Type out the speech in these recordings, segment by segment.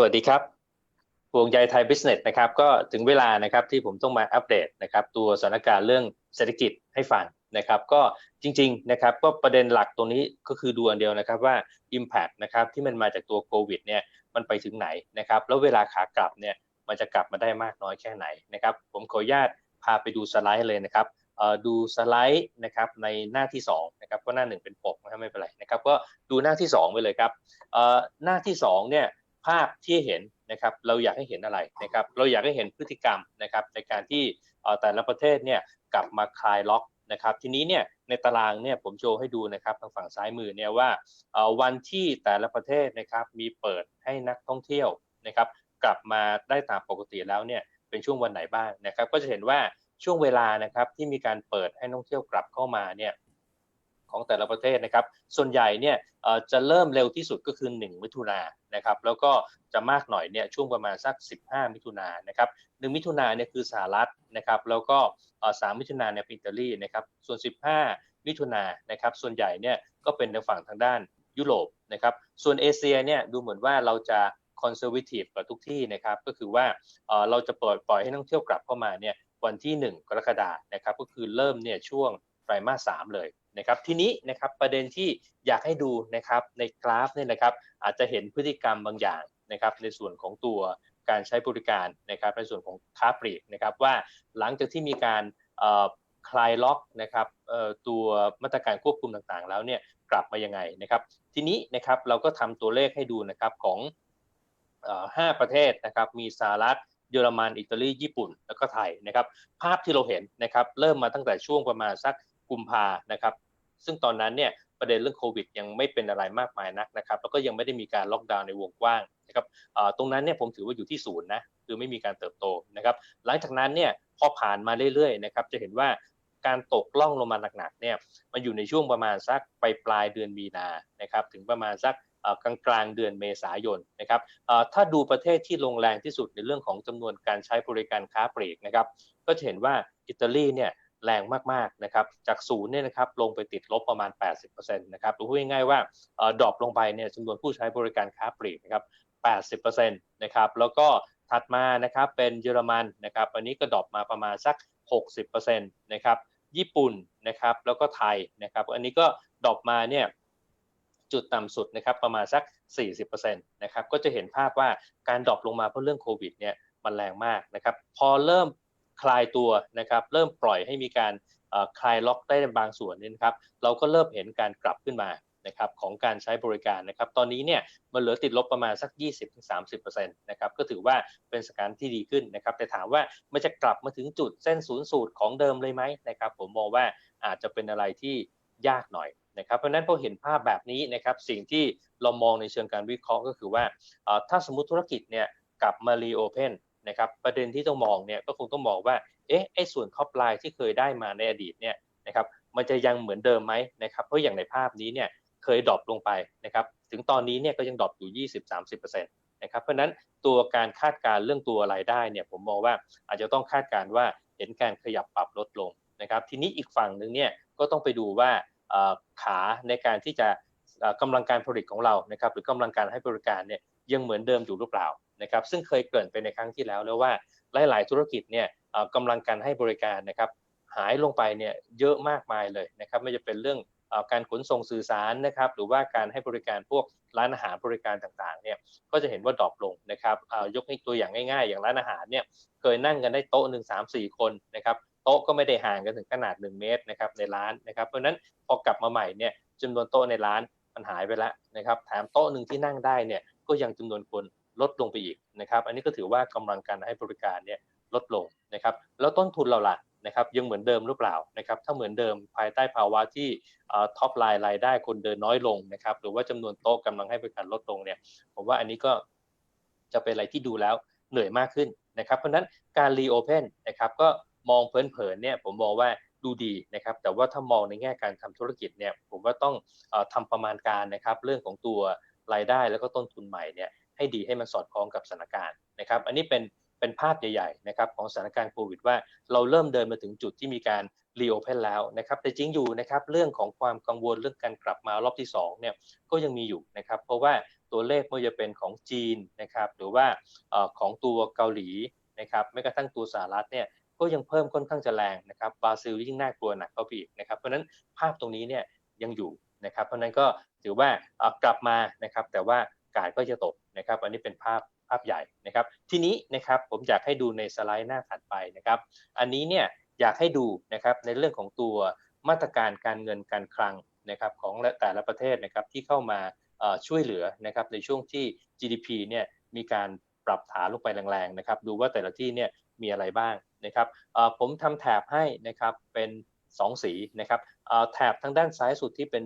สวัสดีครับห่วงใยไทยบิสเนสนะครับ ก็ถึงเวลานะครับที่ผมต้องมาอัปเดตนะครับ ตัวสถานการณ์เรื่องเศรษฐกิจให้ฟังนะครับ ก็จริง ๆ นะครับ ก็ประเด็นหลักตรงนี้ก็คือดูอันเดียวนะครับว่า Impact นะครับที่มันมาจากตัวโควิดเนี่ยมันไปถึงไหนนะครับ แล้วเวลาขากลับเนี่ยมันจะกลับมาได้มากน้อยแค่ไหนนะครับ ผมขออนุญาตพาไปดูสไลด์เลยนะครับดูสไลด์นะครับในหน้าที่2นะครับก็หน้าหนึ่งเป็นปกนะครับไม่เป็นไรนะครับ ก็ดูหน้าที่ 2 ไปเลยครับหน้าที่2เนี่ย ภาพที่เห็นนะครับเราอยากให้เห็นอะไรนะครับเราอยากให้เห็นพฤติกรรมนะครับในการที่แต่ละประเทศเนี่ยกลับมาคลายล็อกนะครับทีนี้เนี่ยในตารางเนี่ยผมโชว์ให้ดูนะครับทางฝั่งซ้ายมือเนี่ยว่าวันที่แต่ละประเทศนะครับมีเปิดให้นักท่องเที่ยวนะครับกลับมาได้ตามปกติแล้วเนี่ยเป็นช่วงวันไหนบ้างนะครับก็จะเห็นว่าช่วงเวลานะครับที่มีการเปิดให้นักท่องเที่ยวกลับเข้ามาเนี่ย ของแต่ละประเทศนะครับ ส่วนใหญ่เนี่ยจะเริ่มเร็วที่สุดก็คือ 1 มิถุนานะครับ แล้วก็จะมากหน่อยเนี่ยช่วงประมาณสัก 15 มิถุนานะครับ1มิถุนาเนี่ยคือสหรัฐนะครับ แล้วก็3มิถุนาเนี่ยเป็นอิตาลีนะครับ ส่วน 15 มิถุนานะครับ ส่วนใหญ่เนี่ยก็เป็นในฝั่งทางด้านยุโรปนะครับ ส่วนเอเชียเนี่ยดูเหมือนว่าเราจะคอนเซอร์วทีฟกับทุกที่นะครับ ก็คือว่าเราจะปล่อยปล่อยให้นักท่องเที่ยวกลับเข้ามาเนี่ยวันที่ 1 กรกฎานะครับ ก็คือเริ่มเนี่ยช่วง ไตรมาส3เลยนะครับทีนี้นะครับประเด็นที่อยากให้ดูนะครับในกราฟเนี่ยนะครับอาจจะเห็นพฤติกรรมบางอย่างนะครับในส่วนของตัวการใช้บริการนะครับในส่วนของค้าปลีกนะครับว่าหลังจากที่มีการคลายล็อกนะครับตัวมาตรการควบคุมต่างๆ แล้วเนี่ยกลับมายังไงนะครับ ทีนี้นะครับเราก็ทำตัวเลขให้ดูนะครับของห้าประเทศนะครับมีสหรัฐเยอรมันอิตาลีญี่ปุ่นแล้วก็ไทยนะครับภาพที่เราเห็นนะครับเริ่มมาตั้งแต่ช่วงประมาณสัก กุมภานะครับ ซึ่งตอนนั้นเนี่ยประเด็นเรื่องโควิดยังไม่เป็นอะไรมากมายนักนะครับแล้วก็ยังไม่ได้มีการล็อกดาวน์ในวงกว้างนะครับตรงนั้นเนี่ยผมถือว่าอยู่ที่ศูนย์นะคือไม่มีการเติบโตนะครับ หลังจากนั้นเนี่ยพอผ่านมาเรื่อยๆนะครับจะเห็นว่าการตกล่องลงมาหนักๆเนี่ยมันอยู่ในช่วงประมาณสักปลายปลายเดือนมีนานะครับถึงประมาณสักกลางกลางเดือนเมษายนนะครับถ้าดูประเทศที่ลงแรงที่สุดในเรื่องของจำนวนการใช้บริการค้าปลีกนะครับก็จะเห็นว่าอิตาลีเนี่ย แรงมากๆนะครับจากศูนย์เนี่ยนะครับลงไปติดลบประมาณ 80%นะครับหรือพูดง่ายๆว่าดรอปลงไปเนี่ยจำนวนผู้ใช้บริการค้าปลีกนะครับ80%นะครับแล้วก็ถัดมานะครับเป็นเยอรมันนะครับอันนี้ก็ดรอปมาประมาณสัก 60%นะครับญี่ปุ่นนะครับแล้วก็ไทยนะครับอันนี้ก็ดรอปมาเนี่ยจุดต่ำสุดนะครับประมาณสัก 40%นะครับก็จะเห็นภาพว่าการดรอปลงมาเพราะเรื่องโควิดเนี่ยมันแรงมากนะครับพอเริ่ม คลายตัวนะครับ เริ่มปล่อยให้มีการคลายล็อกได้บางส่วนนี่นะครับ เราก็เริ่มเห็นการกลับขึ้นมานะครับของการใช้บริการนะครับ ตอนนี้เนี่ยมันเหลือติดลบประมาณสัก 20-30%นะครับ ก็ถือว่าเป็นสถานที่ดีขึ้นนะครับ แต่ถามว่ามันจะกลับมาถึงจุดเส้นศูนย์สูตรของเดิมเลยไหมนะครับ ผมมองว่าอาจจะเป็นอะไรที่ยากหน่อยนะครับ เพราะนั้นพอเห็นภาพแบบนี้นะครับ สิ่งที่เรามองในเชิงการวิเคราะห์ก็คือว่า ถ้าสมมติธุรกิจเนี่ยกลับมารีโอเพน นะครับประเด็นที่ต้องมองเนี่ยก็คงต้องมองว่าเอ๊ะไอ้ส่วนท็อปไลน์ที่เคยได้มาในอดีตเนี่ยนะครับมันจะยังเหมือนเดิมไหมนะครับเพราะอย่างในภาพนี้เนี่ยเคยดรอปลงไปนะครับถึงตอนนี้เนี่ยก็ยังดรอปอยู่ 20-30%นะครับเพราะนั้นตัวการคาดการเรื่องตัวรายได้เนี่ยผมมองว่าอาจจะต้องคาดการว่าเห็นการขยับปรับลดลงนะครับทีนี้อีกฝั่งหนึ่งเนี่ยก็ต้องไปดูว่าขาในการที่จะกำลังการผลิตของเรานะครับหรือกำลังการให้บริการเนี่ยยังเหมือนเดิมอยู่หรือเปล่า นะครับซึ่งเคยเกริ่นไปในครั้งที่แล้วแล้วว่าหลาย ๆ ธุรกิจเนี่ยกำลังการให้บริการนะครับหายลงไปเนี่ยเยอะมากมายเลยนะครับไม่จะเป็นเรื่องการขนส่งสื่อสารนะครับหรือว่าการให้บริการพวกร้านอาหารบริการต่างๆเนี่ยก็จะเห็นว่าดรอปลงนะครับยกให้ตัวอย่างง่าย ๆ อย่างร้านอาหารเนี่ยเคยนั่งกันได้โต๊ะหนึ่งสามสี่คนนะครับโต๊ะก็ไม่ได้ห่างกันถึงขนาด 1 เมตรนะครับในร้านนะครับเพราะนั้นพอกลับมาใหม่เนี่ยจำนวนโต๊ะในร้านมันหายไปแล้วนะครับแถมโต๊ะหนึ่งที่นั่งได้เนี่ยก็ยังจำนวนคน ลดลงไปอีกนะครับ อันนี้ก็ถือว่ากำลังการให้บริการเนี่ยลดลงนะครับ แล้วต้นทุนเราล่ะนะครับยังเหมือนเดิมหรือเปล่านะครับถ้าเหมือนเดิมภายใต้ภาวะที่ท็อปไลน์รายได้คนเดินน้อยลงนะครับหรือว่าจำนวนโต๊ะกำลังให้บริการลดลงเนี่ยผมว่าอันนี้ก็จะเป็นอะไรที่ดูแล้วเหนื่อยมากขึ้นนะครับเพราะนั้นการรีโอเพนนะครับก็มองเพลินๆเนี่ยผมมองว่าดูดีนะครับแต่ว่าถ้ามองในแง่การทำธุรกิจเนี่ยผมว่าต้องอทำประมาณการนะครับเรื่องของตัวรายได้แล้วก็ต้นทุนใหม่เนี่ย ให้ดีให้มันสอดคล้องกับสถานการณ์นะครับ อันนี้เป็นเป็นภาพใหญ่ๆนะครับของสถานการณ์โควิดว่าเราเริ่มเดินมาถึงจุดที่มีการรีโอเพนแล้วนะครับแต่จริงอยู่นะครับเรื่องของความกังวลเรื่องการกลับมารอบที่2เนี่ยก็ยังมีอยู่นะครับเพราะว่าตัวเลขไม่ว่าจะเป็นของจีนนะครับหรือว่าอของตัวเกาหลีนะครับแม้กระทั่งตัวสหรัฐเนี่ยก็ยังเพิ่มค่อนข้างจะแรงนะครับบราซิลยิ่งน่ากลัวหนักเข้าไปอีกนะครับเพราะฉะนั้นภาพตรงนี้เนี่ยยังอยู่นะครับเพราะฉะนั้นก็ถือว่ากลับมานะครับแต่ว่า กาดก็จะตกนะครับ อันนี้เป็นภาพภาพใหญ่นะครับ ทีนี้นะครับผมอยากให้ดูในสไลด์หน้าถัดไปนะครับ อันนี้เนี่ยอยากให้ดูนะครับในเรื่องของตัวมาตรการการเงินการคลังนะครับของแต่ละประเทศนะครับที่เข้ามาช่วยเหลือนะครับในช่วงที่ GDP เนี่ยมีการปรับฐานลงไปแรงๆนะครับดูว่าแต่ละที่เนี่ยมีอะไรบ้างนะครับผมทำแถบให้นะครับเป็น2 สีนะครับแถบทางด้านซ้ายสุดที่เป็น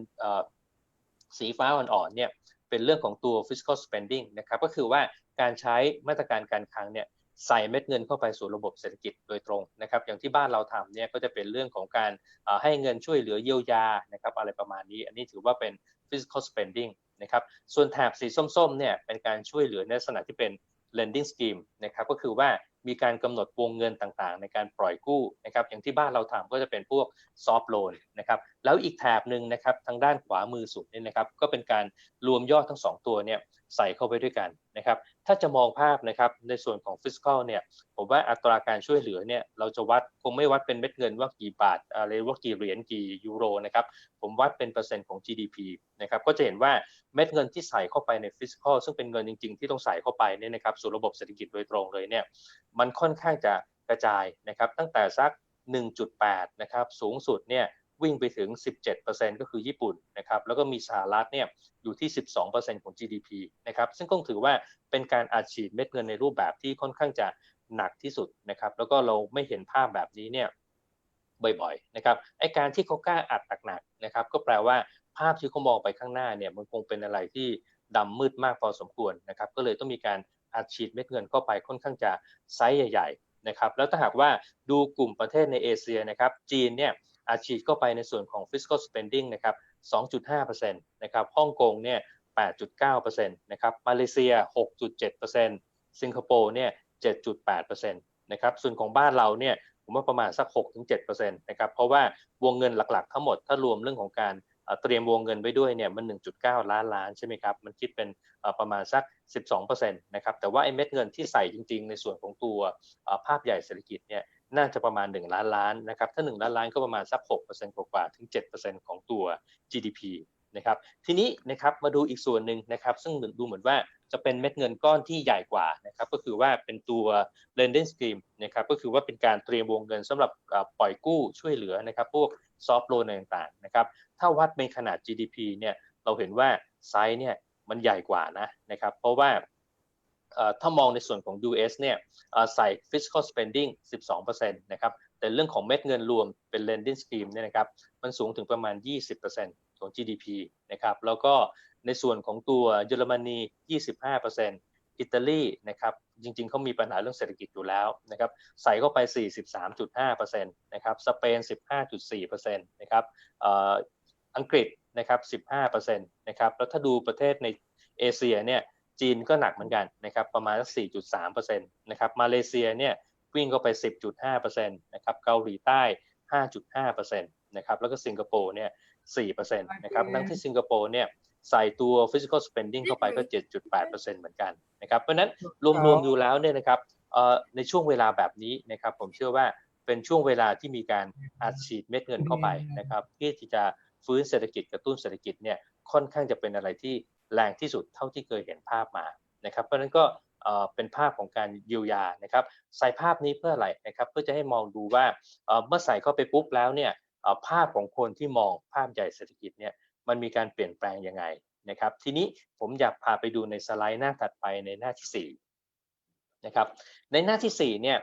สีฟ้าอ่อนๆเนี่ย เป็นเรื่องของตัว fiscal spending นะครับก็คือว่าการใช้มาตรการการคลังเนี่ยใส่เม็ดเงินเข้าไปสู่ระบบเศรษฐกิจโดยตรงนะครับอย่างที่บ้านเราทำเนี่ยก็จะเป็นเรื่องของการให้เงินช่วยเหลือเยียวยานะครับอะไรประมาณนี้ อันนี้ถือว่าเป็น fiscal spending นะครับส่วนแถบสีส้มๆเนี่ยเป็นการช่วยเหลือในลักษณะที่เป็น lending scheme นะครับก็คือว่า มีการกำหนดวงเงินต่างๆ ในการปล่อยกู้นะครับอย่างที่บ้านเราทำก็จะเป็นพวกซอฟโลนนะครับแล้วอีกแถบหนึ่งนะครับทางด้านขวามือสุดนี่นะครับก็เป็นการรวมยอดทั้งสองตัวเนี่ย ใส่เข้าไปด้วยกันนะครับ ถ้าจะมองภาพนะครับในส่วนของ fiscal เนี่ยผมว่าอัตราการช่วยเหลือเนี่ยเราจะวัดคงไม่วัดเป็นเม็ดเงินว่ากี่บาทอะไรว่ากี่เหรียญกี่ยูโรนะครับผมวัดเป็นเปอร์เซ็นต์ของ GDP นะครับก็จะเห็นว่าเม็ดเงินที่ใส่เข้าไปใน fiscal ซึ่งเป็นเงินจริง ๆ ที่ต้องใส่เข้าไปเนี่ยนะครับสู่ระบบเศรษฐกิจโดยตรงเลยเนี่ยมันค่อนข้างจะกระจายนะครับตั้งแต่สัก 1.8 นะครับสูงสุดเนี่ย วิ่งไปถึง 17%ก็คือญี่ปุ่นนะครับแล้วก็มีสหรัฐเนี่ยอยู่ที่ 12%ของ GDP นะครับซึ่งก็ถือว่าเป็นการอัดฉีดเม็ดเงินในรูปแบบที่ค่อนข้างจะหนักที่สุดนะครับแล้วก็เราไม่เห็นภาพแบบนี้เนี่ยบ่อยๆนะครับไอการที่เขากล้าอัดหนักๆนะครับก็แปลว่าภาพที่เขามองไปข้างหน้าเนี่ยมันคงเป็นอะไรที่ดำมืดมากพอสมควรนะครับก็เลยต้องมีการอัดฉีดเม็ดเงินเข้าไปค่อนข้างจะไซส์ใหญ่ ๆ นะครับ แล้วถ้าหากว่าดูกลุ่มประเทศในเอเชียนะครับจีนเนี่ย อัดฉีดเข้าไปในส่วนของ fiscal spending นะครับ 2.5%นะครับ ฮ่องกงเนี่ย 8.9%นะครับ มาเลเซีย 6.7%สิงคโปร์เนี่ย 7.8%นะครับ ส่วนของบ้านเราเนี่ยผมว่าประมาณสัก 6-7%นะครับ เพราะว่าวงเงินหลักๆ ทั้งหมดถ้ารวมเรื่องของการเตรียมวงเงินไว้ด้วยเนี่ยมัน 1.9 ล้านล้านใช่ไหมครับ มันคิดเป็นประมาณสัก 12%นะครับ แต่ว่าไอ้เม็ดเงินที่ใส่จริง ๆ ในส่วนของตัวภาพใหญ่เศรษฐกิจเนี่ย น่าจะประมาณ 1 ล้านล้านนะครับถ้า 1 ล้านล้านก็ประมาณสัก6%กว่าถึง 7%ของตัว GDP นะครับทีนี้นะครับมาดูอีกส่วนหนึ่งนะครับซึ่งดูเหมือนว่าจะเป็นเม็ดเงินก้อนที่ใหญ่กว่านะครับก็คือว่าเป็นตัว lending scheme นะครับก็คือว่าเป็นการเตรียมวงเงินสำหรับปล่อยกู้ช่วยเหลือนะครับพวก soft loan ต่างๆนะครับถ้าวัดเป็นขนาด GDP เนี่ยเราเห็นว่าไซส์เนี่ยมันใหญ่กว่านะนะครับเพราะว่า ถ้ามองในส่วนของ US เนี่ยใส่ fiscal spending 12%นะครับแต่เรื่องของเม็ดเงินรวมเป็น lending scheme เนี่ยนะครับมันสูงถึงประมาณ 20%ของ GDP นะครับแล้วก็ในส่วนของตัวเยอรมนี 25%อิตาลีนะครับจริงๆเขามีปัญหาเรื่องเศรษฐกิจอยู่แล้วนะครับใส่เข้าไป 43.5%นะครับสเปน 15.4%นะครับอังกฤษนะครับ 15%นะครับแล้วถ้าดูประเทศในเอเชียเนี่ย จีนก็หนักเหมือนกันนะครับประมาณ4.3%นะครับมาเลเซียเนี่ยวิ่งเข้าไป 10.5%นะครับเกาหลีใต้ 5.5%นะครับแล้วก็สิงคโปร์เนี่ย4%นะครับทั้งที่สิงคโปร์เนี่ยใส่ตัว physical spending เข้าไปก็ 7.8%เหมือนกันนะครับเพราะนั้นรวมๆดูแล้วเนี่ยนะครับในช่วงเวลาแบบนี้นะครับผมเชื่อว่าเป็นช่วงเวลาที่มีการอัดฉีดเม็ดเงินเข้าไปนะครับที่จะฟื้นเศรษฐกิจกระตุ้นเศรษฐกิจเนี่ยค่อนข้างจะเป็นอะไรที่ แรงที่สุดเท่าที่เคยเห็นภาพมานะครับ เพราะฉะนั้นก็เป็นภาพของการเยียวยานะครับใส่ภาพนี้เพื่ออะไรนะครับเพื่อจะให้มองดูว่าเมื่อใส่เข้าไปปุ๊บแล้วเนี่ยภาพของคนที่มองภาพใหญ่เศรษฐกิจเนี่ยมันมีการเปลี่ยนแปลงยังไงนะครับทีนี้ผมอยากพาไปดูในสไลด์หน้าถัดไปในหน้าที่4นะครับในหน้าที่4เนี่ย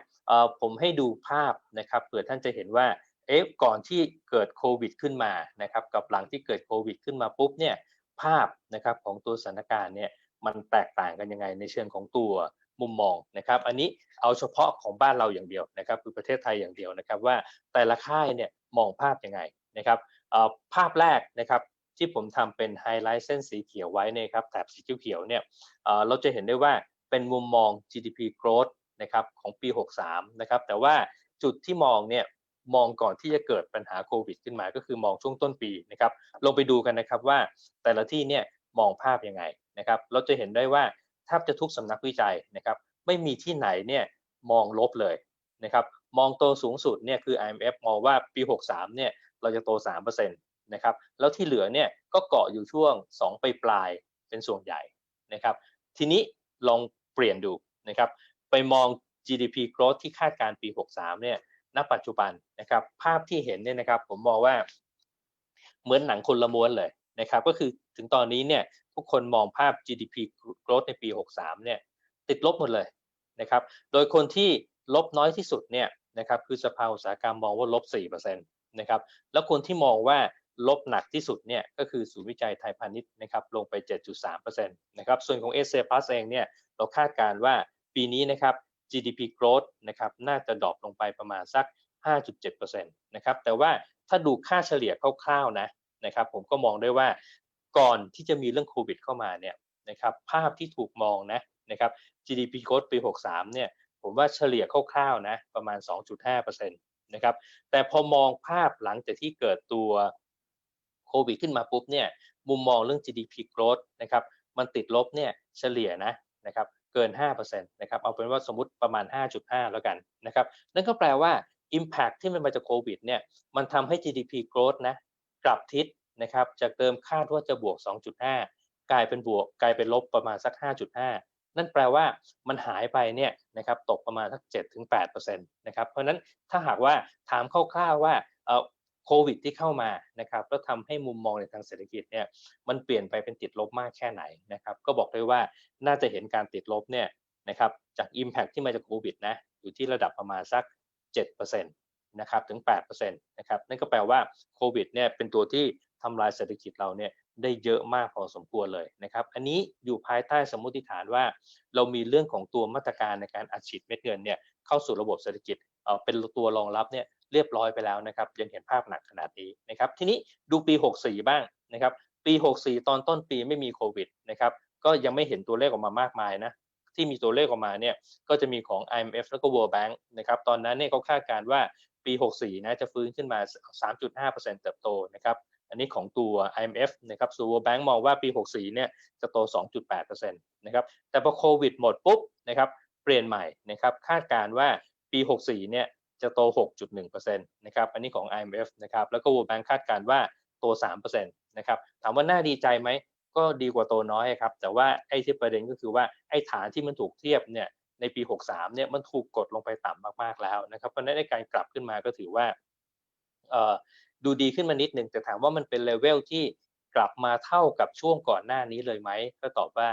ผมให้ดูภาพนะครับเผื่อท่านจะเห็นว่าเอ๊ะก่อนที่เกิดโควิดขึ้นมานะครับกับหลังที่เกิดโควิดขึ้นมาปุ๊บเนี่ย ภาพนะครับของตัวสถานการณ์เนี่ยมันแตกต่างกันยังไงในเชิงของตัวมุมมองนะครับอันนี้เอาเฉพาะของบ้านเราอย่างเดียวนะครับคือประเทศไทยอย่างเดียวนะครับว่าแต่ละค่ายเนี่ยมองภาพยังไงนะครับภาพแรกนะครับที่ผมทำเป็นไฮไลท์เส้นสีเขียวไว้นะครับแถบสีเขียวเนี่ยเราจะเห็นได้ว่าเป็นมุมมอง GDP growth นะครับของปี 63 นะครับแต่ว่าจุดที่มองเนี่ย มองก่อนที่จะเกิดปัญหาโควิดขึ้นมาก็คือมองช่วงต้นปีนะครับลงไปดูกันนะครับว่าแต่ละที่เนี่ยมองภาพยังไงนะครับเราจะเห็นได้ว่าแทบจะทุกสำนักวิจัยนะครับไม่มีที่ไหนเนี่ยมองลบเลยนะครับมองโตสูงสุดเนี่ยคือ IMF มองว่าปี 63เนี่ยเราจะโต 3%นะครับแล้วที่เหลือเนี่ยก็เกาะอยู่ช่วง 2 ไปปลายเป็นส่วนใหญ่นะครับทีนี้ลองเปลี่ยนดูนะครับไปมอง GDP growth ที่คาดการปี 63เนี่ย ณปัจจุบันนะครับ ภาพที่เห็นเนี่ยนะครับ ผมมองว่าเหมือนหนังคนละม้วนเลยนะครับ ก็คือถึงตอนนี้เนี่ยทุกคนมองภาพ GDP growth ในปี 63 เนี่ย ติดลบหมดเลยนะครับ โดยคนที่ลบน้อยที่สุดเนี่ยนะครับคือสภาอุตสาหกรรมมองว่าลบ4%นะครับแล้วคนที่มองว่าลบหนักที่สุดเนี่ยก็คือศูนย์วิจัยไทยพาณิชย์นะครับลงไป 7.3%นะครับส่วนของ s อ Plus เองเนี่ยเราคาดการณ์ว่าปีนี้นะครับ GDP growth นะครับน่าจะดรอปลงไปประมาณสัก 5.7%นะครับแต่ว่าถ้าดูค่าเฉลี่ยคร่าวๆนะนะครับผมก็มองได้ว่าก่อนที่จะมีเรื่องโควิดเข้ามาเนี่ยนะครับภาพที่ถูกมองนะนะครับ GDP growth ปี 63 เนี่ยผมว่าเฉลี่ยคร่าวๆนะประมาณ 2.5%นะครับแต่พอมองภาพหลังจากที่เกิดตัวโควิดขึ้นมาปุ๊บเนี่ยมุมมองเรื่อง GDP growth นะครับมันติดลบเนี่ยเฉลี่ยนะนะครับ เกิน5%นะครับเอาเป็นว่าสมมติประมาณ 5.5 แล้วกันนะครับนั่นก็แปลว่า Impact ที่มันมาจากโควิดเนี่ยมันทำให้ GDP growth นะกลับทิศนะครับจากเดิมคาดว่าจะบวก 2.5 กลายเป็นบวก กลายเป็นลบประมาณสัก 5.5 นั่นแปลว่ามันหายไปเนี่ยนะครับตกประมาณสัก 7-8%นะครับเพราะนั้นถ้าหากว่าถามคร่าวๆว่า โควิดที่เข้ามานะครับแล้วทำให้มุมมองในทางเศรษฐกิจเนี่ยมันเปลี่ยนไปเป็นติดลบมากแค่ไหนนะครับก็บอกได้ว่าน่าจะเห็นการติดลบเนี่ยนะครับจาก Impact ที่มาจากโควิดนะอยู่ที่ระดับประมาณสัก 7%นะครับถึง 8%นะครับนั่นก็แปลว่าโควิดเนี่ยเป็นตัวที่ทำลายเศรษฐกิจเราเนี่ยได้เยอะมากพอสมควรเลยนะครับ อันนี้อยู่ภายใต้สมมติฐานว่า เรามีเรื่องของตัวมาตรการในการอัดฉีดเม็ดเงินเนี่ยเข้าสู่ระบบเศรษฐกิจเอ่อเป็นตัวรองรับเนี่ย เรียบร้อยไปแล้วนะครับ ยังเห็นภาพหนักขนาดนี้นะครับ ทีนี้ดูปี 64 บ้างนะครับ ปี 64 ตอนต้นปีไม่มีโควิดนะครับ ก็ยังไม่เห็นตัวเลขออกมามากมายนะ ที่มีตัวเลขออกมาเนี่ย ก็จะมีของ IMF แล้วก็ World Bank นะครับ ตอนนั้นเนี่ยเขาคาดการณ์ว่าปี 64 นะจะฟื้นขึ้นมา 3.5%เติบโตนะครับ อันนี้ของตัว IMF นะครับส่วน World Bank มองว่าปี 64 เนี่ยจะโต 2.8%นะครับ แต่พอโควิดหมดปุ๊บนะครับ เปลี่ยนใหม่นะครับ คาดการณ์ว่าปี 64 เนี่ย จะโต 6.1%นะครับ อันนี้ของ IMF นะครับ แล้วก็ World Bank คาดการณ์ว่าโต 3%นะครับ ถามว่าน่าดีใจไหม ก็ดีกว่าโตน้อยครับ แต่ว่าไอ้ที่ประเด็นก็คือว่าไอ้ฐานที่มันถูกเทียบเนี่ย ในปี 63 เนี่ย มันถูกกดลงไปต่ำมากๆแล้วนะครับ เพราะนั้นในการกลับขึ้นมาก็ถือว่าดูดีขึ้นมานิดหนึ่ง แต่ถามว่ามันเป็นเลเวลที่กลับมาเท่ากับช่วงก่อนหน้านี้เลยไหม ก็ตอบว่า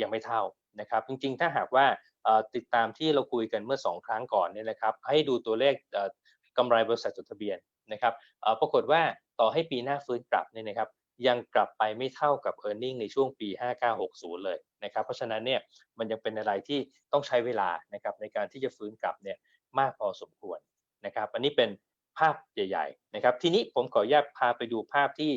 ยังไม่เท่านะครับ จริงๆ ถ้าหากว่า ติดตามที่เราคุยกันเมื่อ 2 ครั้งก่อนเนี่ยนะครับ ให้ดูตัวเลขกำไรบริษัทจดทะเบียนนะครับปรากฏว่าต่อให้ปีหน้าฟื้นกลับเนี่ยนะครับยังกลับไปไม่เท่ากับ e a r n i n g ในช่วงปี 5960 เลยนะครับ เพราะฉะนั้นเนี่ยมันยังเป็นอะไรที่ต้องใช้เวลานะครับในการที่จะฟื้นกลับเนี่ยมากพอสมควรนะครับ อันนี้เป็นภาพใหญ่ๆนะครับ ทีนี้ผมขออนุญาตพาไปดูภาพที่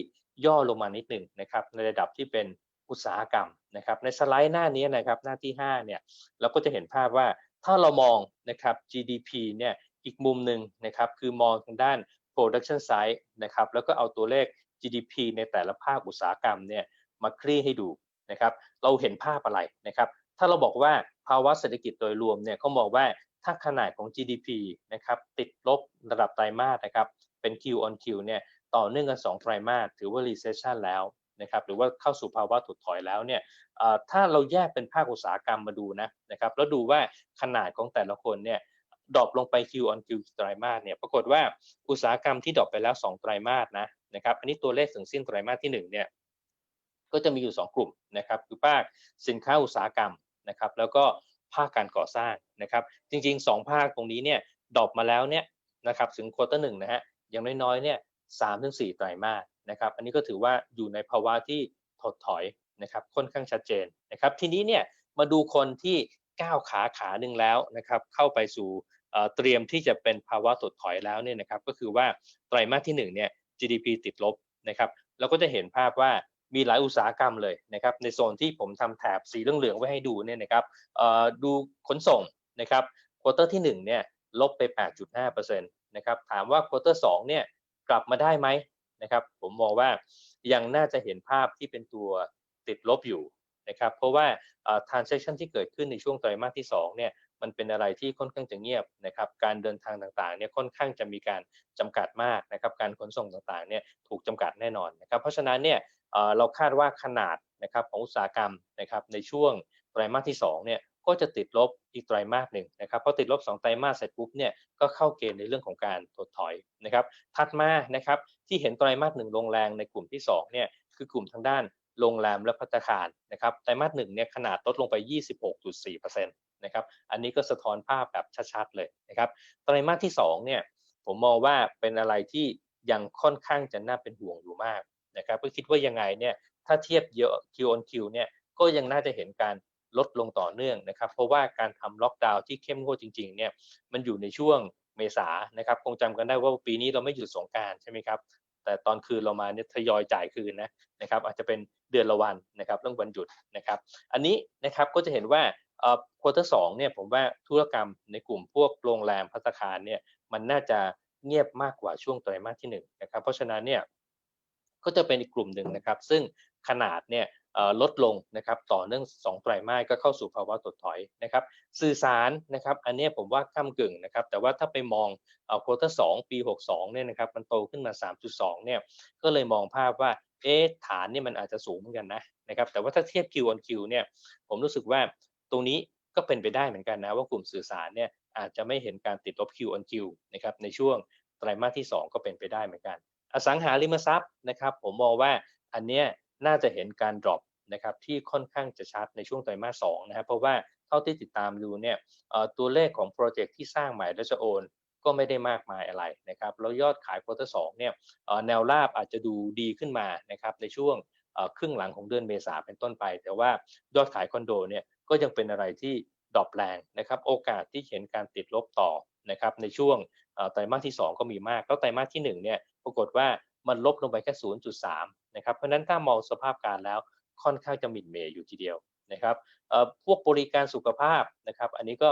ย่อลงมานิดหนึ่งนะครับในระดับที่เป็น อุตสาหกรรมนะครับในสไลด์หน้านี้นะครับหน้าที่5เนี่ยเราก็จะเห็นภาพว่าถ้าเรามองนะครับ GDP เนี่ยอีกมุมหนึ่งนะครับคือมองทางด้าน production side นะครับแล้วก็เอาตัวเลข GDP ในแต่ละภาคอุตสาหกรรมเนี่ยมาคลี่ให้ดูนะครับเราเห็นภาพอะไรนะครับถ้าเราบอกว่าภาวะเศรษฐกิจโดยรวมเนี่ยเขามองว่าถ้าขนาดของ GDP นะครับติดลบระดับไตรมาสนะครับเป็น Q on Q เนี่ยต่อเนื่องกัน 2 ไตรมาสถือว่า recession แล้ว นะครับหรือว่าเข้าสู่ภาวะถดถอยแล้วเนี่ยถ้าเราแยกเป็นภาคอุตสาหกรรมมาดูนะนะครับแล้วดูว่าขนาดของแต่ละคนเนี่ยดรอปลงไป Q on Q ไตรมาสเนี่ยปรากฏว่าอุตสาหกรรมที่ดรอปไปแล้ว 2 ไตรมาสนะนะครับอันนี้ตัวเลขถึงสิ้นไตรมาสที่1เนี่ยก็จะมีอยู่ 2 กลุ่มนะครับคือภาคสินค้าอุตสาหกรรมนะครับแล้วก็ภาคการก่อสร้างนะครับจริง ๆ 2 ภาคตรงนี้เนี่ยดรอปมาแล้วเนี่ยนะครับถึงควอเตอร์หนึ่งนะฮะอย่างน้อยๆเนี่ยสามถึงสี่ไตรมาส นะครับ อันนี้ก็ถือว่าอยู่ในภาวะที่ถดถอยนะครับค่อนข้างชัดเจนนะครับ ทีนี้เนี่ยมาดูคนที่ก้าวขาขาหนึ่งแล้วนะครับเข้าไปสู่เตรียมที่จะเป็นภาวะถดถอยแล้วเนี่ยนะครับก็คือว่าไตรมาสที่1เนี่ย GDP ติดลบนะครับเราก็จะเห็นภาพว่ามีหลายอุตสาหกรรมเลยนะครับในโซนที่ผมทำแถบสีเหลืองๆไว้ให้ดูเนี่ยนะครับดูขนส่งนะครับควอเตอร์ที่1เนี่ยลบไป 8.5%นะครับถามว่าควอเตอร์2เนี่ยกลับมาได้ไหม นะครับ ผมมองว่ายังน่าจะเห็นภาพที่เป็นตัวติดลบอยู่นะครับ เพราะว่า transaction ที่เกิดขึ้นในช่วงไตรมาสที่2เนี่ยมันเป็นอะไรที่ค่อนข้างจะเงียบนะครับ การเดินทางต่างๆเนี่ยค่อนข้างจะมีการจำกัดมากนะครับ การขนส่งต่างๆเนี่ยถูกจำกัดแน่นอนนะครับ เพราะฉะนั้นเนี่ยเราคาดว่าขนาดนะครับของอุตสาหกรรมนะครับในช่วงไตรมาสที่2เนี่ย ก็จะติดลบอีกไตรมาสหนึ่งนะครับพอติดลบ 2 ไตรมาสเสร็จปุ๊บเนี่ยก็เข้าเกณฑ์ในเรื่องของการถดถอยนะครับถัดมานะครับที่เห็นไตรมาสหนึ่งลงแรงในกลุ่มที่2เนี่ยคือกลุ่มทางด้านโรงแรมและพัตคารนะครับไตรมาสหนึ่งเนี่ยขนาดลดลงไป 26.4%นะครับอันนี้ก็สะท้อนภาพแบบชัดๆเลยนะครับไตรมาสที่2เนี่ยผมมองว่าเป็นอะไรที่ยังค่อนข้างจะน่าเป็นห่วงอยู่มากนะครับก็คิดว่ายังไงเนี่ยถ้าเทียบเยอะ Q on Q เนี่ยก็ยังน่าจะเห็นการ ลดลงต่อเนื่องนะครับ เพราะว่าการทำล็อกดาวน์ที่เข้มงวดจริงๆเนี่ยมันอยู่ในช่วงเมษานะครับคงจำกันได้ว่าปีนี้เราไม่หยุดสงการใช่ไหมครับแต่ตอนคืนเรามาเนี่ยทยอยจ่ายคืนนะนะครับอาจจะเป็นเดือนละวันนะครับเรื่องวันหยุดนะครับ อันนี้นะครับก็จะเห็นว่าเอ่อควอเตอร์สองเนี่ยผมว่าธุรกรรมในกลุ่มพวกโรงแรมพัตคารเนี่ยมันน่าจะเงียบมากกว่าช่วงไตรมาสที่1นนะครับเพราะฉะนั้นเนี่ยก็จะเป็นอีกกลุ่มหนึ่งนะครับ ซึ่งขนาดเนี่ย ลดลงนะครับต่อเนื่อง 2 ไตรมาสก็เข้าสู่ภาวะถดถอยนะครับสื่อสารนะครับอันนี้ผมว่าก้ากึ่งนะครับแต่ว่าถ้าไปมองโควอเตอร์สปี 62เนี่ยนะครับมันโตขึ้นมา 3.2เนี่ยก็เลยมองภาพว่าเอ๊ฐานเนี่ยมันอาจจะสูงเหมือนกันนะนะครับแต่ว่าถ้าเทียบ Q on Q เนี่ยผมรู้สึกว่าตรงนี้ก็เป็นไปได้เหมือนกันนะว่ากลุ่มสื่อสารเนี่ยอาจจะไม่เห็นการติดลบ Q on Q นะครับในช่วงไตรมาสที่ 2 ก็เป็นไปได้เหมือนกัน อสังหาริมทรัพย์นะครับผมมองว่าอันเนี้ย น่าจะเห็นการ drop นะครับที่ค่อนข้างจะชัดในช่วงไตรมาสสนะครับเพราะว่าเท่าที่ติดตามดูเนี่ยตัวเลขของโปรเจกต์ที่สร้างใหม่และจะโอนก็ไม่ได้มากมายอะไรนะครับแล้วยอดขายควอเตอร์สองเนี่ยแนวราบอาจจะดูดีขึ้นมานะครับในช่วงครึ่งหลังของเดือนเมษาเป็นต้นไป แต่ว่ายอดขายคอนโดเนี่ยก็ยังเป็นอะไรที่ดรอปแรงนะครับโอกาสที่เห็นการติดลบต่อนะครับในช่วงไตรมาสที่ 2 ก็มีมากแล้วไตรมาสที่1เนี่ยปรากฏว่า มันลบลงไปแค่ 0.3 นะครับ เพราะนั้นถ้ามองสภาพการแล้วค่อนข้างจะหมิ่นเมย์อยู่ทีเดียวนะครับพวกบริการสุขภาพนะครับ อันนี้ก็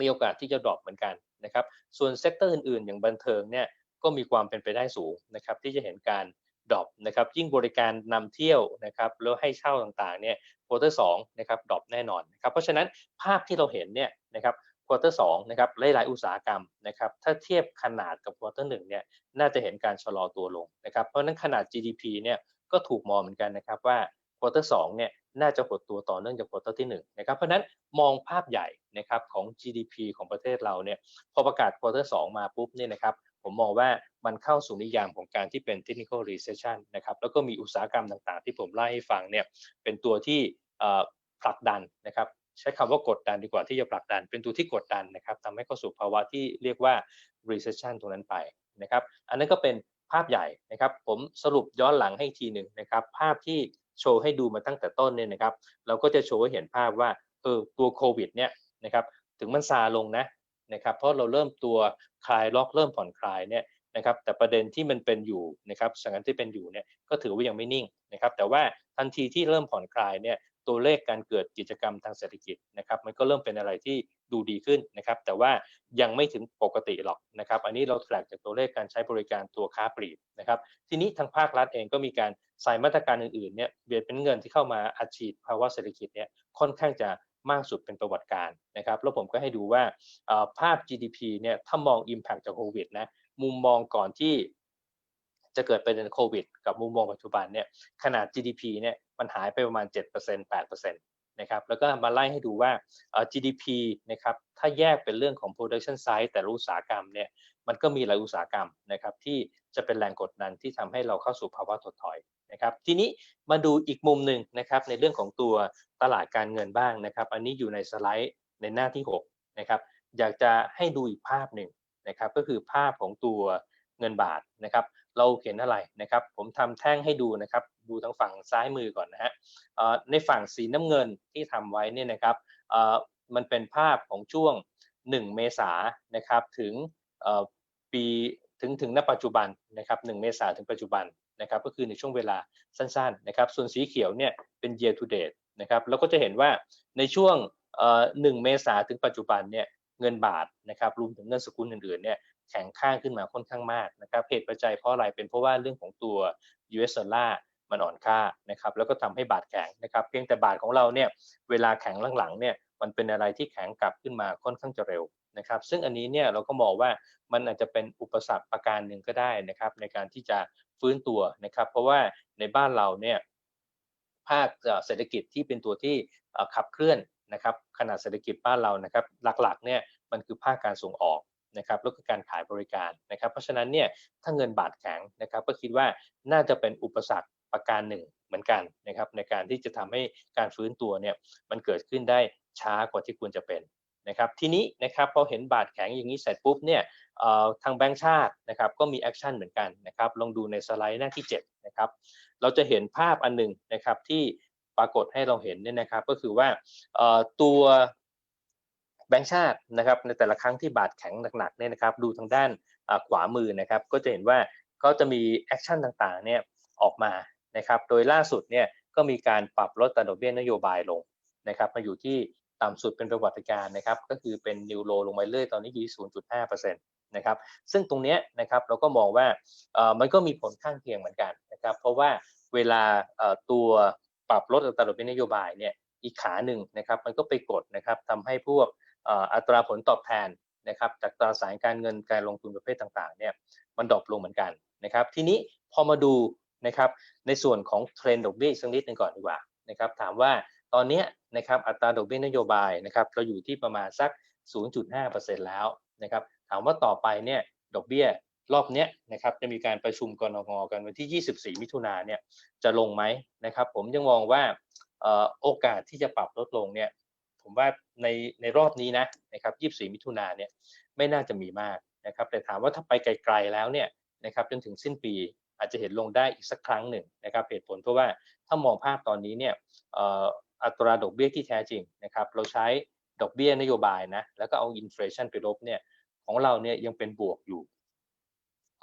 มีโอกาสที่จะดรอปเหมือนกันนะครับ ส่วนเซกเตอร์อื่นๆ อย่างบันเทิงเนี่ยก็มีความเป็นไปได้สูงนะครับ ที่จะเห็นการดรอปนะครับ ยิ่งบริการนำเที่ยวนะครับแล้วให้เช่าต่างๆเนี่ยควอเตอร์สนะครับดรอปแน่นอนนะครับ เพราะฉะนั้นภาพที่เราเห็นเนี่ยนะครับ ควอเตอร์สนะครับหลายๆอุตสาหกรรมนะครับถ้าเทียบขนาดกับควอเตอร์หนึ่งเนี่ยน่าจะเห็นการชะลอตัวลงนะครับเพราะนั้นขนาด GDP เนี่ยก็ถูกมองเหมือนกันนะครับว่าควอเตอร์สเนี่ยน่าจะหดตัวต่อเนื่องจากควอเตอร์ที่1นะครับเพราะนั้นมองภาพใหญ่นะครับของ GDP ของประเทศเราเนี่ยพอประกาศควอเตอร์สมาปุ๊บเนี่ยนะครับผมมองว่ามันเข้าสู่นิยามของการที่เป็น technical recession นะครับแล้วก็มีอุตสาหกรรมต่างๆ ที่ผมไล่ให้ฟังเนี่ยเป็นตัวที่ผลักดันนะครับ ใช้คำว่ากดดันดีกว่าที่จะผลักดัน เป็นตัวที่กดดันนะครับทำให้เข้าสู่ภาวะที่เรียกว่า recession ตรงนั้นไปนะครับ อันนั้นก็เป็นภาพใหญ่นะครับ ผมสรุปย้อนหลังให้ทีหนึ่งนะครับ ภาพที่โชว์ให้ดูมาตั้งแต่ต้นเนี่ยนะครับ เราก็จะโชว์ให้เห็นภาพว่าเออตัวโควิดเนี่ยนะครับ ถึงมันซาลงนะนะครับ เพราะเราเริ่มตัวคลายล็อกเริ่มผ่อนคลายเนี่ยนะครับ แต่ประเด็นที่มันเป็นอยู่นะครับสถานการณ์ที่เป็นอยู่เนี่ยก็ถือว่ายังไม่นิ่งนะครับ แต่ว่าทันทีที่เริ่มผ่อนคลายเนี่ย ตัวเลขการเกิดกิจกรรมทางเศรษฐกิจนะครับมันก็เริ่มเป็นอะไรที่ดูดีขึ้นนะครับแต่ว่ายังไม่ถึงปกติหรอกนะครับอันนี้เราแถลงจากตัวเลขการใช้บริการตัวค้าปลีกนะครับทีนี้ทางภาครัฐเองก็มีการใส่มาตรการอื่นๆเนี่ยเบียดเป็นเงินที่เข้ามาอัดฉีดภาวะเศรษฐกิจเนี่ยค่อนข้างจะมากสุดเป็นประวัติการนะครับแล้วผมก็ให้ดูว่าภาพ GDP เนี่ยถ้ามอง Impact จากโควิดนะมุมมองก่อนที่ จะเกิดประเด็นโควิด กับมุมมองปัจจุบันเนี่ยขนาด GDP เนี่ยมันหายไปประมาณ 7% 8%นะครับแล้วก็มาไล่ให้ดูว่า GDP นะครับถ้าแยกเป็นเรื่องของ production side แต่ละอุตสาหกรรมเนี่ยมันก็มีหลายอุตสาหกรรมนะครับที่จะเป็นแรงกดดันที่ทำให้เราเข้าสู่ภาวะถดถอยนะครับทีนี้มาดูอีกมุมหนึ่งนะครับในเรื่องของตัวตลาดการเงินบ้างนะครับ อันนี้อยู่ในสไลด์ในหน้าที่6นะครับอยากจะให้ดูอีกภาพหนึ่งนะครับก็คือภาพของตัวเงินบาทนะครับ เราเห็นอะไรนะครับ ผมทำแท่งให้ดูนะครับ ดูทางฝั่งซ้ายมือก่อนนะฮะในฝั่งสีน้ำเงินที่ทำไว้เนี่ยนะครับมันเป็นภาพของช่วง 1 เมษานะครับถึงปีถึงถึงณปัจจุบันนะครับ1เมษาถึงปัจจุบันนะครับก็คือในช่วงเวลาสั้นๆนะครับส่วนสีเขียวเนี่ยเป็น year to date นะครับแล้วก็จะเห็นว่าในช่วงหนึ่งเมษาถึงปัจจุบันเนี่ยเงินบาทนะครับรวมถึงเงินสกุลอื่นๆเนี่ย แข็งค่างขึ้นมาค่อนข้างมากนะครับเหตุปัจจัยเพราะอะไรเป็นเพราะว่าเรื่องของตัว US dollar มันอ่อนค่านะครับแล้วก็ทำให้บาทแข็งนะครับ เพียงแต่บาทของเราเนี่ยเวลาแข็งหลังๆเนี่ยมันเป็นอะไรที่แข็งกลับขึ้นมาค่อนข้างจะเร็วนะครับ ซึ่งอันนี้เนี่ยเราก็มองว่ามันอาจจะเป็นอุปสรรคประการหนึ่งก็ได้นะครับ ในการที่จะฟื้นตัวนะครับ เพราะว่าในบ้านเราเนี่ยภาคเศรษฐกิจที่เป็นตัวที่ขับเคลื่อนนะครับขนาดเศรษฐกิจบ้านเรานะครับ หลักๆเนี่ยมันคือภาคการส่งออก นะครับแล้วก็การขายบริการนะครับเพราะฉะนั้นเนี่ยถ้าเงินบาทแข็งนะครับก็คิดว่าน่าจะเป็นอุปสรรคประการหนึ่งเหมือนกันนะครับในการที่จะทำให้การฟื้นตัวเนี่ยมันเกิดขึ้นได้ช้ากว่าที่ควรจะเป็นนะครับทีนี้นะครับพอเห็นบาทแข็งอย่างนี้เสร็จปุ๊บเนี่ยทางแบงก์ชาตินะครับก็มีแอคชั่นเหมือนกันนะครับลองดูในสไลด์หน้าที่7นะครับเราจะเห็นภาพอันหนึ่งนะครับที่ปรากฏให้เราเห็นเนี่ยนะครับก็คือว่าตัว แบงก์ชาตินะครับในแต่ละครั้งที่บาทแข็งหนักๆเนี่ยนะครับดูทางด้านขวามือนะครับก็จะเห็นว่าเขาจะมีแอคชั่นต่างๆเนี่ยออกมานะครับโดยล่าสุดเนี่ยก็มีการปรับลดตดอกเบี้ยนโยบายลงนะครับมาอยู่ที่ต่ำสุดเป็นประวัติการนะครับก็คือเป็นนิวโรลงมาเรื่อยตอนนี้อยู่0.5%นะครับซึ่งตรงนี้นะครับเราก็มองว่ามันก็มีผลข้างเคียงเหมือนกันนะครับเพราะว่าเวลาตัวปรับลดอัตราดอกเบี้ยนโยบายเนี่ยอีกขาหนึ่งนะครับมันก็ไปกดนะครับทำให้พวก อัตราผลตอบแทนนะครับจากตราสารการเงินการลงทุนประเภทต่างๆเนี่ยมันดรอปลงเหมือนกันนะครับ ทีนี้พอมาดูนะครับในส่วนของเทรนด์ดอกเบี้ยสักนิดหนึ่งก่อนดีกว่านะครับถามว่าตอนนี้นะครับอัตราดอกเบี้ยนโยบายนะครับเราอยู่ที่ประมาณสัก 0.5%แล้วนะครับถามว่าต่อไปเนี่ยดอกเบี้ยรอบนี้นะครับจะมีการประชุมกรงงกันวันที่ 24 มิถุนาเนี่ยจะลงไหมนะครับผมยังมองว่าโอกาสที่จะปรับลดลงเนี่ย ผมว่าในในรอบนี้นะนะครับ24 มิถุนาเนี่ยไม่น่าจะมีมากนะครับแต่ถามว่าถ้าไปไกลๆแล้วเนี่ยนะครับจนถึงสิ้นปีอาจจะเห็นลงได้อีกสักครั้งหนึ่งนะครับเหตุผลเพราะว่าถ้ามองภาพตอนนี้เนี่ยอัตราดอกเบี้ยที่แท้จริงนะครับเราใช้ดอกเบี้ยนโยบายนะแล้วก็เอาอินฟลชันไปลบเนี่ยของเราเนี่ยยังเป็นบวกอยู่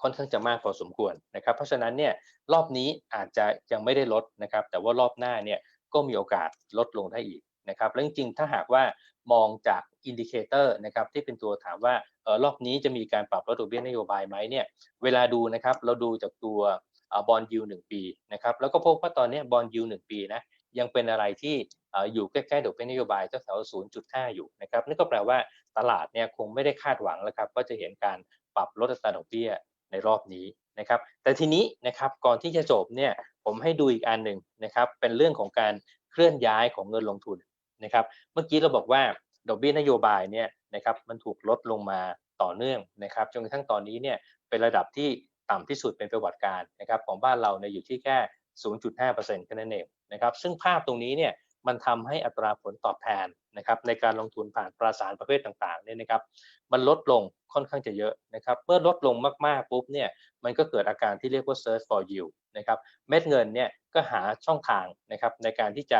ค่อนข้างจะมากพอสมควรนะครับเพราะฉะนั้นเนี่ยรอบนี้อาจจะยังไม่ได้ลดนะครับแต่ว่ารอบหน้าเนี่ยก็มีโอกาสลดลงได้อีก นะครับแล้วจริงๆถ้าหากว่ามองจากอินดิเคเตอร์นะครับที่เป็นตัวถามว่าเออรอบนี้จะมีการปรับลดดอกเบี้ยนโยบายไหมเนี่ยเวลาดูนะครับเราดูจากตัวบอลยูหนึ่งปีนะครับแล้วก็พบว่าตอนนี้บอลยูหนึ่งปีนะยังเป็นอะไรที่อยู่ใกล้ๆดอกเบี้ยนโยบายแถว0.5 อยู่นะครับนั่นก็แปลว่าตลาดเนี่ยคงไม่ได้คาดหวังแล้วครับว่าจะเห็นการปรับลดอัตราดอกเบี้ยในรอบนี้นะครับแต่ทีนี้นะครับก่อนที่จะจบเนี่ยผมให้ดูอีกอันหนึ่งนะครับเป็นเรื่องของการเคลื่อนย้ายของเงินลงทุน นะครับเมื่อกี้เราบอกว่าดอกเบี้ยนโยบายเนี่ยนะครับมันถูกลดลงมาต่อเนื่องนะครับจนกระทั่งตอนนี้เนี่ยเป็นระดับที่ต่ำที่สุดเป็นประวัติการนะครับของบ้านเราเนี่ยอยู่ที่แค่ 0.5%แค่นั้นเองนะครับซึ่งภาพตรงนี้เนี่ยมันทำให้อัตราผลตอบแทนนะครับในการลงทุนผ่านตราสารประเภทต่างๆเนี่ยนะครับมันลดลงค่อนข้างจะเยอะนะครับเมื่อลดลงมากๆปุ๊บเนี่ยมันก็เกิดอาการที่เรียกว่า search for yield นะครับเม็ดเงินเนี่ยก็หาช่องทางนะครับในการที่จะ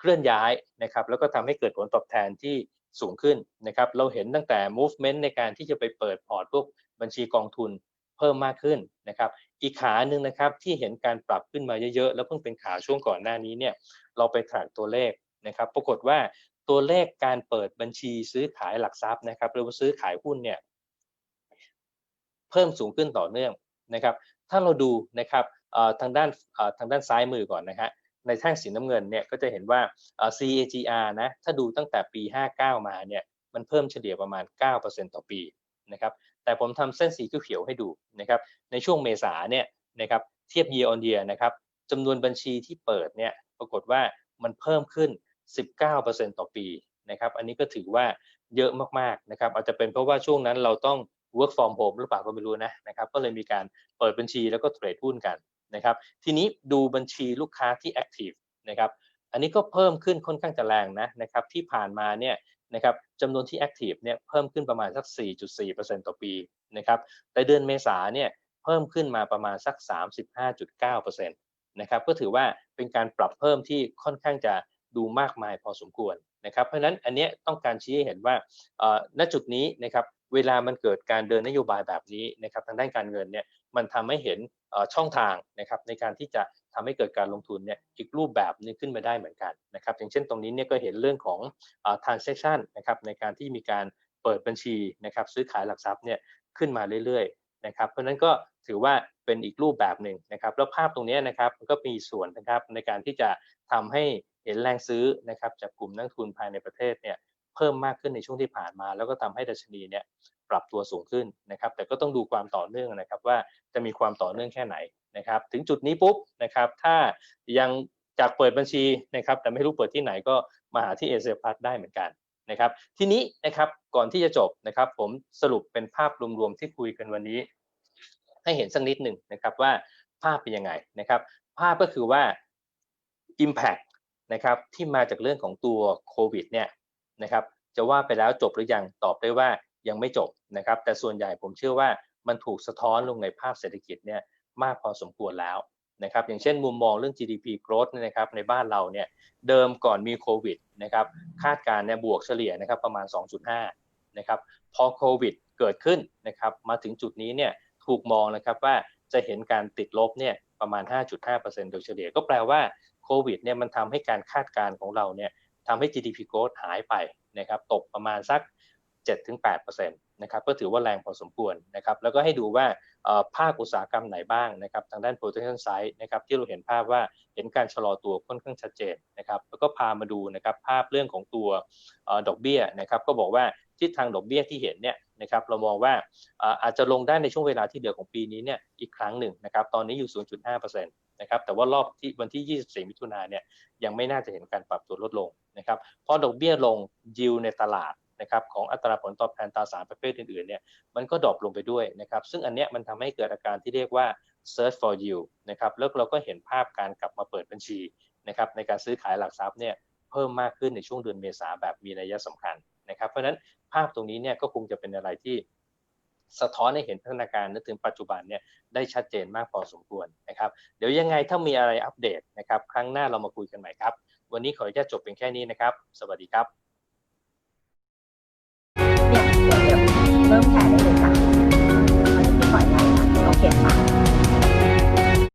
เคลื่อนย้ายนะครับแล้วก็ทำให้เกิดผลตอบแทนที่สูงขึ้นนะครับเราเห็นตั้งแต่ movement ในการที่จะไปเปิดพอร์ตพวกบัญชีกองทุนเพิ่มมากขึ้นนะครับอีกขาหนึ่งนะครับที่เห็นการปรับขึ้นมาเยอะๆ แล้วเพิ่งเป็นขาช่วงก่อนหน้านี้เนี่ยเราไปถายตัวเลขนะครับปรากฏว่าตัวเลขการเปิดบัญชีซื้อขายหลักทรัพย์นะครับหรือว่าซื้อขายหุ้นเนี่ยเพิ่มสูงขึ้นต่อเนื่องนะครับถ้าเราดูนะครับทางด้านทางด้านซ้ายมือก่อนนะฮะ ในแท่งสีน้ำเงินเนี่ยก็จะเห็นว่า CAGR นะถ้าดูตั้งแต่ปี 59 มาเนี่ยมันเพิ่มเฉลี่ยประมาณ 9%ต่อปีนะครับแต่ผมทำเส้นสีเขียวให้ดูนะครับในช่วงเมษาเนี่ยนะครับเทียบ year on year นะครับจำนวนบัญชีที่เปิดเนี่ยปรากฏว่ามันเพิ่มขึ้น 19%ต่อปีนะครับอันนี้ก็ถือว่าเยอะมากๆนะครับอาจจะเป็นเพราะว่าช่วงนั้นเราต้อง work from home หรือเปล่าก็ไม่รู้นะนะครับก็เลยมีการเปิดบัญชีแล้วก็เทรดหุ้นกัน นะครับ ทีนี้ดูบัญชีลูกค้าที่ active นะครับอันนี้ก็เพิ่มขึ้นค่อนข้างจะแรงนะนะครับที่ผ่านมาเนี่ยนะครับจำนวนที่ active เนี่ยเพิ่มขึ้นประมาณสัก 4.4%ต่อปีนะครับแต่เดือนเมษาเนี่ยเพิ่มขึ้นมาประมาณสัก 35.9%นะครับก็ถือว่าเป็นการปรับเพิ่มที่ค่อนข้างจะดูมากมายพอสมควรนะครับ เพราะฉะนั้นอันนี้ต้องการชี้ให้เห็นว่าณจุดนี้นะครับเวลามันเกิดการเดินนโยบายแบบนี้นะครับทางด้านการเงินเนี่ย มันทำให้เห็นช่องทางนะครับในการที่จะทำให้เกิดการลงทุนเนี่ยอีกรูปแบบนึงขึ้นมาได้เหมือนกันนะครับอย่างเช่นตรงนี้เนี่ยก็เห็นเรื่องของ transaction นะครับในการที่มีการเปิดบัญชีนะครับซื้อขายหลักทรัพย์เนี่ยขึ้นมาเรื่อยๆนะครับเพราะนั้นก็ถือว่าเป็นอีกรูปแบบหนึ่งนะครับแล้วภาพตรงนี้นะครับมันก็มีส่วนนะครับในการที่จะทำให้เห็นแรงซื้อนะครับจากกลุ่มนักทุนภายในประเทศเนี่ยเพิ่มมากขึ้นในช่วงที่ผ่านมา แล้วก็ทำให้ดัชนีเนี่ย ปรับตัวสูงขึ้นนะครับ แต่ก็ต้องดูความต่อเนื่องนะครับว่าจะมีความต่อเนื่องแค่ไหนนะครับ ถึงจุดนี้ปุ๊บนะครับ ถ้ายังจากเปิดบัญชีนะครับ แต่ไม่รู้เปิดที่ไหนก็มาหาที่เอเชียพัทได้เหมือนกันนะครับ ทีนี้นะครับก่อนที่จะจบนะครับ ผมสรุปเป็นภาพรวมๆที่คุยกันวันนี้ ให้เห็นสักนิดหนึ่งนะครับว่าภาพเป็นยังไงนะครับ ภาพก็คือว่า Impact นะครับที่มาจากเรื่องของตัวโควิดเนี่ยนะครับจะว่าไปแล้วจบหรือยังตอบได้ว่ายังไม่จบ นะครับ แต่ส่วนใหญ่ผมเชื่อว่ามันถูกสะท้อนลงในภาพเศรษฐกิจเนี่ยมากพอสมควรแล้วนะครับ อย่างเช่นมุมมองเรื่อง GDP growth เนี่ยนะครับในบ้านเราเนี่ยเดิมก่อนมีโควิดนะครับคาดการณ์เนี่ยบวกเฉลี่ยนะครับประมาณ 2.5นะครับพอโควิดเกิดขึ้นนะครับมาถึงจุดนี้เนี่ยถูกมองนะครับว่าจะเห็นการติดลบเนี่ยประมาณ 5.5%โดยเฉลี่ยก็แปลว่าโควิดเนี่ยมันทำให้การคาดการณ์ของเราเนี่ยทำให้ GDP growth หายไปนะครับตกประมาณสัก 7-8%นะครับก็ถือว่าแรงพอสมควรนะครับแล้วก็ให้ดูว่าภาคอุตสาหกรรมไหนบ้างนะครับทางด้าน protection side นะครับที่เราเห็นภาพว่าเห็นการชะลอตัวค่อนข้างชัดเจนนะครับแล้วก็พามาดูนะครับภาพเรื่องของตัวดอกเบี้ยนะครับก็บอกว่าทิศทางดอกเบี้ยที่เห็นเนี่ยนะครับเรามองว่าอาจจะลงได้ในช่วงเวลาที่เหลือของปีนี้เนี่ยอีกครั้งหนึ่งนะครับตอนนี้อยู่ 0.5%นะครับแต่ว่ารอบที่วันที่ 24 มิถุนายนเนี่ยยังไม่น่าจะเห็นการปรับตัวลดลงนะครับพอดอกเบี้ยลงยิวในตลาด นะครับของอัตราผลตอบแทนตราสารประเภทอื่นๆเนี่ยมันก็ดรอปลงไปด้วยนะครับซึ่งอันเนี้ยมันทำให้เกิดอาการที่เรียกว่า search for yield นะครับแล้วเราก็เห็นภาพการกลับมาเปิดบัญชีนะครับในการซื้อขายหลักทรัพย์เนี่ยเพิ่มมากขึ้นในช่วงเดือนเมษาแบบมีนัยสำคัญนะครับเพราะฉะนั้นภาพตรงนี้เนี่ยก็คงจะเป็นอะไรที่สะท้อนให้เห็นพัฒนาการนึกถึงปัจจุบันเนี่ยได้ชัดเจนมากพอสมควรนะครับเดี๋ยวยังไงถ้ามีอะไรอัปเดตนะครับ ครั้งหน้าเรามาคุยกันใหม่ครับ วันนี้ขออนุญาตจบเพียงแค่นี้นะครับ สวัสดีครับ เริ่มแชร์ได้เลยจ้ะเขาจะที่ปล่อยไลน์ค่ะโอเคค่ะ